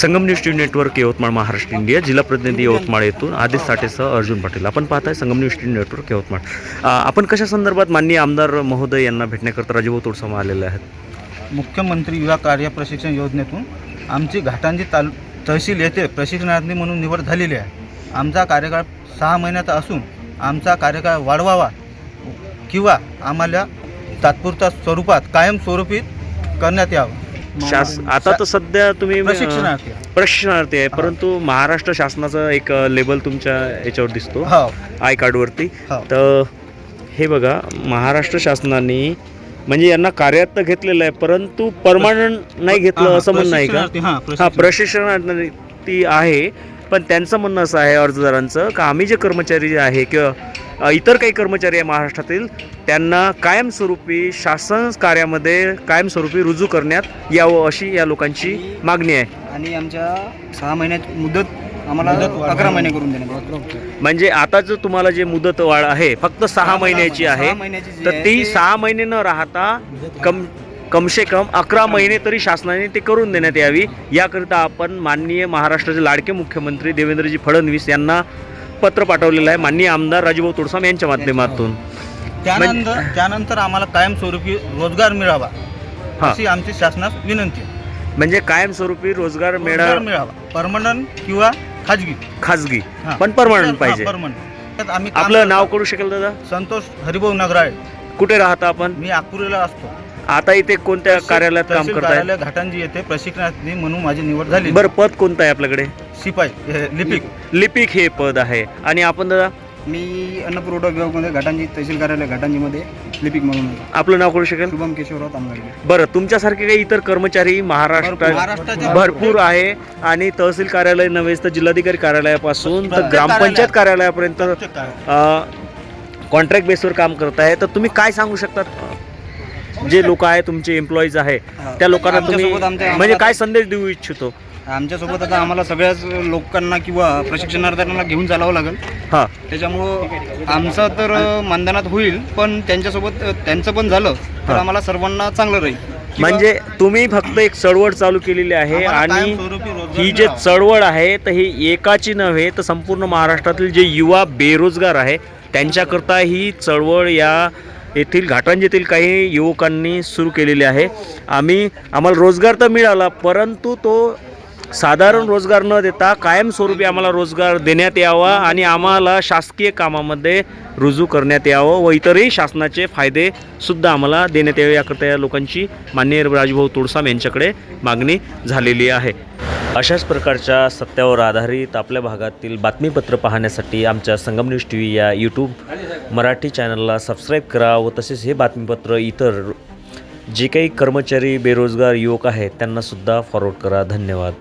Sangam news T network Yavatmal Maharashtra India जिल्हा प्रतिनिधी यवतमाळ येथून आदिश साठेसह अर्जुन पाटील. आपण पाहताय Sangam news T network Yavatmal. आपण कशा संदर्भात माननीय आमदार महोदय यांना भेटण्याकरता राजीभाऊ तोडसामा आलेले आहेत? मुख्यमंत्री युवा कार्य प्रशिक्षण योजनेतून आमची घाटांची ताल तहसील येथे प्रशिक्षणार्थी म्हणून निवड झालेली आहे. आमचा कार्यकाळ सहा महिन्याचा असून आमचा कार्यकाळ वाढवावा किंवा आम्हाला तात्पुरत्या स्वरूपात कायमस्वरूपी करण्यात यावं. शास आता तर सध्या तुम्ही प्रशिक्षणार्थी प्रशिक्षणार्थी आहे परंतु महाराष्ट्र शासनाचा एक लेबल तुमच्या याच्यावर दिसतो. हो. आय कार्डवरती. हो. तर हे बघा महाराष्ट्र शासनाने म्हणजे यांना कार्यात तर घेतलेलं आहे परंतु परमानंट नाही घेतलं असं म्हणणं आहे का? हां, प्रशिक्षण. प्रशिक्षणार्थी आहे पण त्यांचं म्हणणं असं आहे अर्जदारांचं का आम्ही जे कर्मचारी जे आहे किंवा इतर काही कर्मचारी आहे महाराष्ट्रातील त्यांना कायमस्वरूपी शासन कार्यामध्ये कायमस्वरूपी रुजू करण्यात यावं अशी या लोकांची मागणी आहे. आणि आमच्या सहा महिन्यात मुदत आम्हाला अकरा महिने करून देण्यात म्हणजे आता जो तुम्हाला जे मुदत वाढ आहे फक्त सहा महिन्याची आहे तर ते- सहा महिने न राहता कम कमसे कम अकरा महिने तरी शासनाने ते करून देण्यात यावी. याकरिता आपण माननीय महाराष्ट्राचे लाडके मुख्यमंत्री देवेंद्रजी फडणवीस यांना पत्र पाठवलेलं आहे माननीय आमदार राजूभाऊ तोडसाम यांच्या माध्यमातून त्यानंतर त्यानंतर आम्हाला कायमस्वरूपी रोजगार मिळावा हा. अशी आमची शासनास विनंती आहे. म्हणजे कायमस्वरूपी रोजगार रोजगार मिळा मिळावा परमनंट किंवा खाजगी खाजगी हा. पण परमनंट हा, पाहिजे permanent. त्यात आम्ही काम आपलं. नाव करू शकेल दादा संतोष हरिभाऊ नगराळे कुठे राहता आपण मी नागपूरला असतो आता इथे कोणत्या कार्यालयात काम तहसील करताय? कार्यालय घाटांजी येथे प्रशिक्षणार्थी म्हणून माझी निवड झाली. बरं पद कोणतं आहे आपल्याकडे? शिपाई हे, लिपिक. लिपिक हे पद आहे. आणि आपण दादा? मी अन्न पुरवठा विभागामध्ये घाटांजी तहसील कार्यालय घाटांजीमध्ये लिपिक म्हणून आहे. आपलं नाव करू शकेल? शुभम केशवराव तांबगाडगे बरं तुमच्यासारखे काही इतर कर्मचारी महाराष्ट्रात महाराष्ट्राच्या भरपूर. आहे. आणि तहसील कार्यालय नव्हे तर जिल्हाधिकारी कार्यालयापासून तर प्रत्येक ग्रामपंचायत कार्यालयापर्यंत. कॉन्ट्रॅक्ट बेसवर काम करत आहे तर तुम्ही काय सांगू शकतात? जे लोक आहे तुमचे एम्प्लॉईज आहे त्या लोकांना तुम्ही आमच्यासोबत आमच्या- म्हणजे काय संदेश देऊ इच्छितो? आमच्यासोबत आता आम्हाला सगळ्याच लोकांना किंवा प्रशिक्षणार्थ्यांना घेऊन चालावं लागेल. हां. त्याच्यामुळं आमचं तर मानधनात होईल पण त्यांच्यासोबत त्यांचं पण झालं तर हा. आम्हाला सर्वांना चांगलं राहील. किंवा- म्हणजे तुम्ही फक्त एक चळवळ चालू केलेली आहे आम्हाला आणि कायमस्वरूपी रोजगार ही जे मिळावा. चळवळ आहे तर ही एकाची नव्हे तर संपूर्ण महाराष्ट्रातील जे युवा बेरोजगार आहे त्यांच्याकरता ही चळवळ या येथील घाटांजेतील काही युवकांनी सुरू केलेली आहे. आम्ही आम्हाला रोजगार तर मिळाला परंतु तो साधारण रोजगार न देता कायमस्वरूपी आम्हाला रोजगार देण्यात यावा आणि आम्हाला शासकीय कामामध्ये रुजू करण्यात यावं व इतरही शासनाचे फायदे सुद्धा आम्हाला देण्यात यावे याकरता या लोकांची माननीय राजभाऊ तोडसाम यांच्याकडे मागणी झालेली आहे. अशाच प्रकारच्या सत्यावर आधारित आपल्या भागातील बातमीपत्र पाहण्यासाठी आमच्या संगम न्यूज टी व्ही या यूट्यूब मराठी चॅनलला सबस्क्राईब करा व तसेच हे बातमीपत्र इतर जे काही कर्मचारी बेरोजगार युवक आहेत त्यांनासुद्धा फॉरवर्ड करा. धन्यवाद.